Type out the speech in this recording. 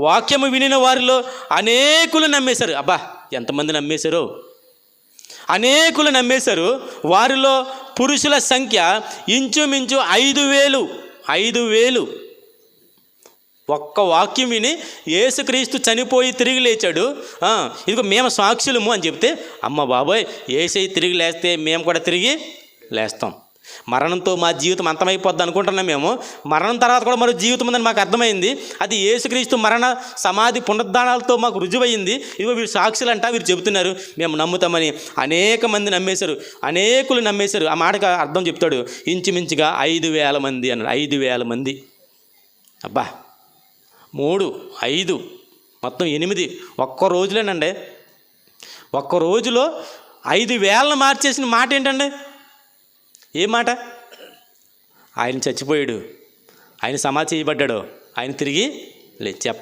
వాక్యము వినిన వారిలో అనేకులు నమ్మేశారు. అబ్బా ఎంతమంది నమ్మేశారో? అనేకులు నమ్మేశారు. వారిలో పురుషుల సంఖ్య ఇంచుమించు ఐదు వేలు ఐదు వేలు. ఒక్క వాక్యం విని యేసుక్రీస్తు చనిపోయి తిరిగి లేచాడు. ఇదిగో మేము సాక్షులము అని చెప్తే అమ్మ బాబోయ్ ఏసై తిరిగి లేస్తే మేము కూడా తిరిగి లేస్తాం. మరణంతో మా జీవితం అంతమైపోద్ది అనుకుంటున్నాం మేము. మరణం తర్వాత కూడా మరో జీవితం ఉందని మాకు అర్థమైంది. అది యేసుక్రీస్తు మరణ సమాధి పునరుద్ధానాలతో మాకు రుజువైంది ఇదిగో వీరు సాక్షులు అంట వీరు చెబుతున్నారు. మేము నమ్ముతామని అనేక మంది నమ్మేశారు. అనేకులు నమ్మేశారు. ఆ మాటకు అర్థం చెప్తాడు. ఇంచుమించుగా ఐదు వేల మంది అన్నాడు. ఐదు వేల మంది. అబ్బా! మూడు ఐదు మొత్తం ఎనిమిది. ఒక్క రోజులేనండి. ఒక్క రోజులో ఐదు వేలను మార్చేసిన మాట ఏంటండి ఏ మాట? ఆయన చచ్చిపోయాడు. ఆయన సమాధి చేయబడ్డాడు. ఆయన తిరిగి లే చెప్ప